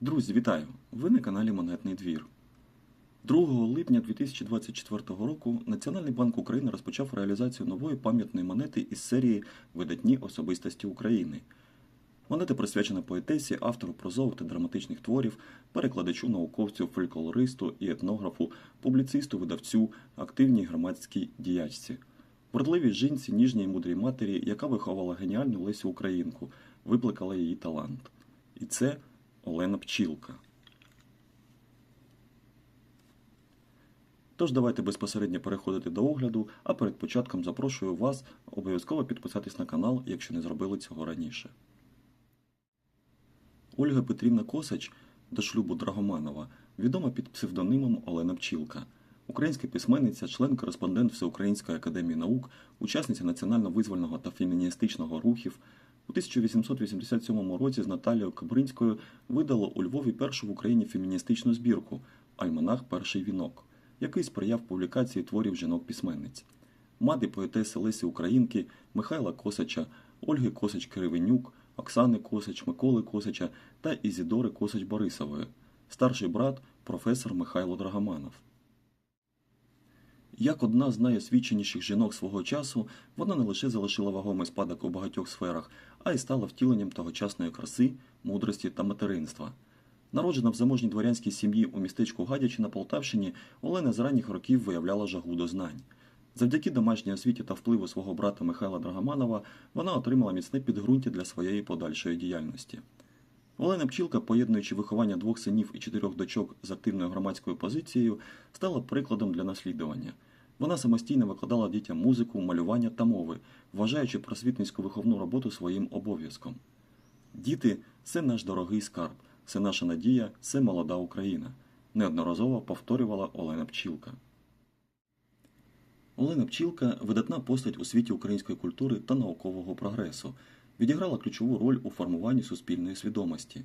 Друзі, вітаю! Ви на каналі Монетний двір. 2 липня 2024 року Національний банк України розпочав реалізацію нової пам'ятної монети із серії Видатні особистості України. Монета присвячена поетесі, автору прозових та драматичних творів, перекладачу, науковцю, фольклористу і етнографу, публіцисту, видавцю, активній громадській діячці. Вродливій жінці, ніжній мудрій матері, яка виховала геніальну Лесю Українку, викликала її талант. І це Олена Пчілка. Тож давайте безпосередньо переходити до огляду, а перед початком запрошую вас обов'язково підписатись на канал, якщо не зробили цього раніше. Ольга Петрівна Косач до шлюбу Драгоманова відома під псевдонимом Олена Пчілка. Українська письменниця, член-кореспондент Всеукраїнської академії наук, учасниця національно-визвольного та феміністичного рухів. У 1887 році з Наталією Кабринською видало у Львові першу в Україні феміністичну збірку Альманах Перший вінок, який сприяв публікації творів жінок-письменниць. Мати поетеси Лесі Українки, Михайла Косача, Ольги Косач Кривенюк, Оксани Косач, Миколи Косача та Ізідори Косач Борисової, старший брат професор Михайло Драгоманов. Як одна з найосвіченіших жінок свого часу, вона не лише залишила вагомий спадок у багатьох сферах, а й стала втіленням тогочасної краси, мудрості та материнства. Народжена в заможній дворянській сім'ї у містечку Гадячі на Полтавщині, Олена з ранніх років виявляла жагу до знань. Завдяки домашній освіті та впливу свого брата Михайла Драгоманова вона отримала міцне підґрунтя для своєї подальшої діяльності. Олена Пчілка, поєднуючи виховання двох синів і чотирьох дочок з активною громадською позицією, стала прикладом для наслідування. Вона самостійно викладала дітям музику, малювання та мови, вважаючи просвітницьку виховну роботу своїм обов'язком. Діти це наш дорогий скарб, це наша надія, це молода Україна, неодноразово повторювала Олена Пчілка. Олена Пчілка видатна постать у світі української культури та наукового прогресу, відіграла ключову роль у формуванні суспільної свідомості.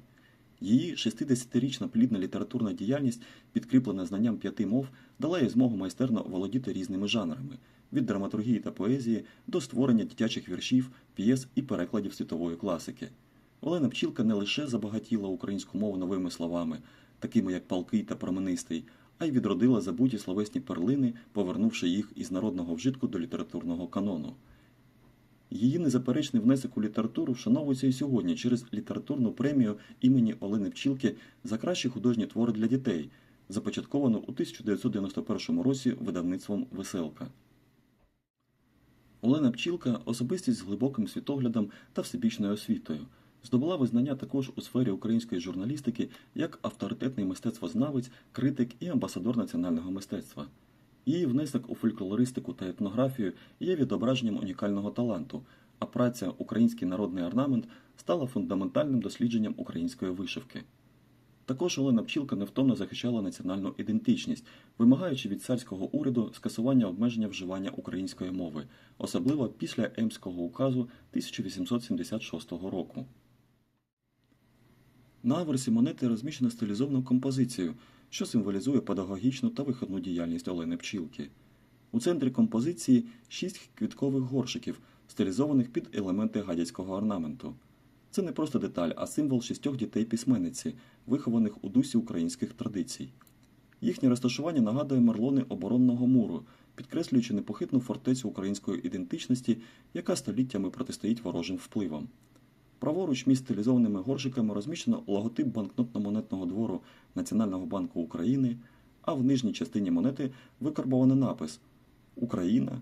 Її 60-річна плідна літературна діяльність, підкріплена знанням п'яти мов, дала їй змогу майстерно володіти різними жанрами від драматургії та поезії до створення дитячих віршів, п'єс і перекладів світової класики. Олена Пчілка не лише забагатіла українську мову новими словами, такими як палкий та променистий, а й відродила забуті словесні перлини, повернувши їх із народного вжитку до літературного канону. Її незаперечний внесок у літературу вшановується і сьогодні через літературну премію імені Олени Пчілки за кращі художні твори для дітей, започатковану у 1991 році видавництвом Веселка. Олена Пчілка особистість з глибоким світоглядом та всебічною освітою. Здобула визнання також у сфері української журналістики як авторитетний мистецтвознавець, критик і амбасадор національного мистецтва. Її внесок у фольклористику та етнографію є відображенням унікального таланту, а праця Український народний орнамент стала фундаментальним дослідженням української вишивки. Також Олена Пчілка невтомно захищала національну ідентичність, вимагаючи від царського уряду скасування обмеження вживання української мови, особливо після Емського указу 1876 року. На аверсі монети розміщено стилізовану композицію, що символізує педагогічну та вихідну діяльність Олени Пчілки. У центрі композиції шість квіткових горшиків, стилізованих під елементи гадяцького орнаменту. Це не просто деталь, а символ шістьох дітей письменниці, вихованих у дусі українських традицій. Їхнє розташування нагадує марлони оборонного муру, підкреслюючи непохитну фортецю української ідентичності, яка століттями протистоїть ворожим впливам. Праворуч між стилізованими горшиками розміщено логотип банкнотно-монетного двору Національного банку України, а в нижній частині монети викарбовано напис Україна,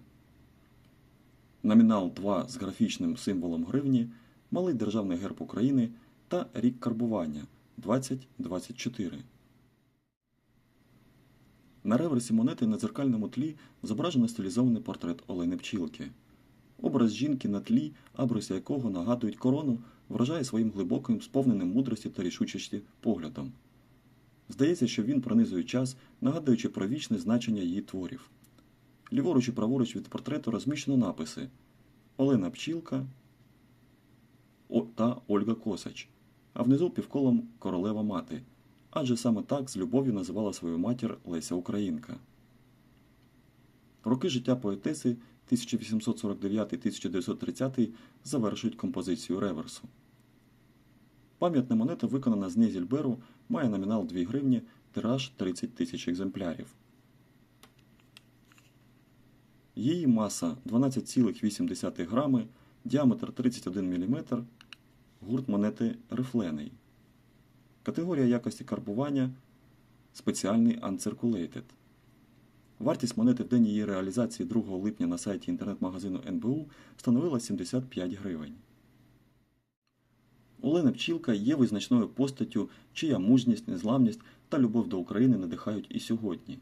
номінал 2 з графічним символом гривні, малий державний герб України та рік карбування 2024. На реверсі монети на дзеркальному тлі зображено стилізований портрет Олени Пчілки. Образ жінки на тлі, абриси якого нагадують корону, вражає своїм глибоким, сповненим мудрості та рішучості поглядом. Здається, що він пронизує час, нагадуючи про вічне значення її творів. Ліворуч і праворуч від портрету розміщено написи Олена Пчілка та Ольга Косач, а внизу півколом королева мати, адже саме так з любов'ю називала свою матір Леся Українка. Роки життя поетеси 1849-1930 завершують композицію реверсу. Пам'ятна монета виконана з Незільберу, має номінал 2 гривні, тираж 30 тисяч екземплярів. Її маса 12,8 грами, діаметр 31 мм, гурт монети рифлений. Категорія якості карбування спеціальний Uncirculated. Вартість монети в день її реалізації 2 липня на сайті інтернет-магазину НБУ становила 75 гривень. Олена Пчілка є визначною постаттю, чия мужність, незламність та любов до України надихають і сьогодні.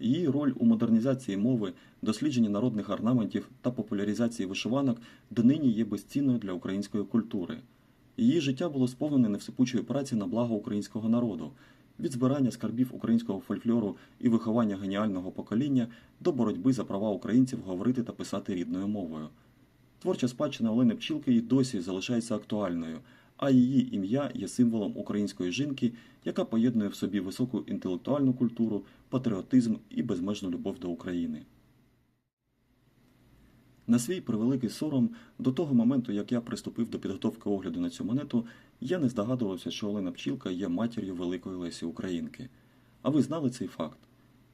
Її роль у модернізації мови, дослідженні народних орнаментів та популяризації вишиванок донині є безцінною для української культури. Її життя було сповнене невсипучої праці на благо українського народу, від збирання скарбів українського фольклору і виховання геніального покоління до боротьби за права українців говорити та писати рідною мовою. Творча спадщина Олени Пчілки і досі залишається актуальною, а її ім'я є символом української жінки, яка поєднує в собі високу інтелектуальну культуру, патріотизм і безмежну любов до України. На свій превеликий сором, до того моменту, як я приступив до підготовки огляду на цю монету, я не здогадувався, що Олена Пчілка є матір'ю великої Лесі Українки. А ви знали цей факт?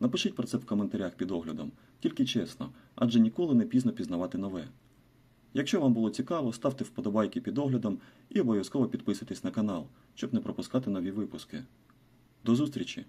Напишіть про це в коментарях під оглядом, тільки чесно, адже ніколи не пізно пізнавати нове. Якщо вам було цікаво, ставте вподобайки під оглядом і обов'язково підписуйтесь на канал, щоб не пропускати нові випуски. До зустрічі!